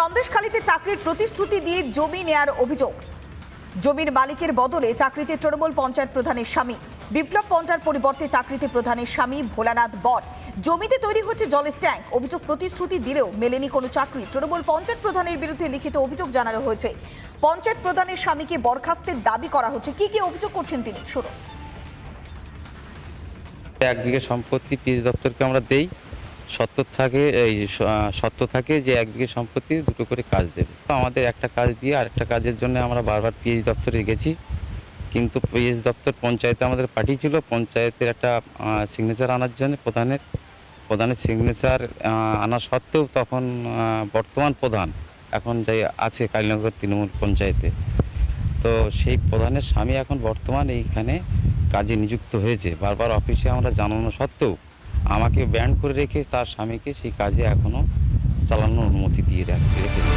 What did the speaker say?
সন্দেশখালীতে চাকরির প্রতিশ্রুতি দিয়ে জমি নেয়ার অভিযোগ। জমির মালিকের বদলে চাকরিতে তৃণমূল পঞ্চায়েত প্রধানের স্বামী। বিপ্লব পন্টার পরিবর্তে চাকরিতে প্রধানের স্বামী ভোলানাথ বর। জমিতে তৈরি হচ্ছে জলের ট্যাঙ্ক। অভিযোগ প্রতিশ্রুতি দিলেও মেলেনি কোনো চাকরি। তৃণমূল পঞ্চায়েত প্রধানের বিরুদ্ধে লিখিত অভিযোগ জানানো হয়েছে। পঞ্চায়েত প্রধানের স্বামীকে বরখাস্তের দাবি করা হচ্ছে। কি কি অভিযোগ করছেন তিনি? শুরু এক বিঘে সম্পত্তি পিএইচ দপ্তরকে আমরা দেই। সত্য থাকে, এই সত্য থাকে যে এক বিঘে সম্পত্তি দুটো করে কাজ দেবে। তো আমাদের একটা কাজ দিয়ে আরেকটা কাজের জন্য আমরা বারবার পিএইচ দপ্তরে গেছি। কিন্তু পিএইচ দপ্তর পঞ্চায়েতে আমাদের পাঠিয়েছিল। পঞ্চায়েতের একটা সিগনেচার আনার জন্য প্রধানের প্রধানের সিগনেচার আনা সত্ত্বেও তখন বর্তমান প্রধান এখন যাই আছে কালীনগর তৃণমূল পঞ্চায়েতে। তো সেই প্রধানের স্বামী এখন বর্তমান এইখানে কাজে নিযুক্ত হয়েছে। বারবার অফিসে আমরা জানানো সত্ত্বেও আমাকে ব্যান্ড করে রেখে তার স্বামীকে সেই কাজে এখনও চালানোর অনুমতি দিয়ে রাখছে।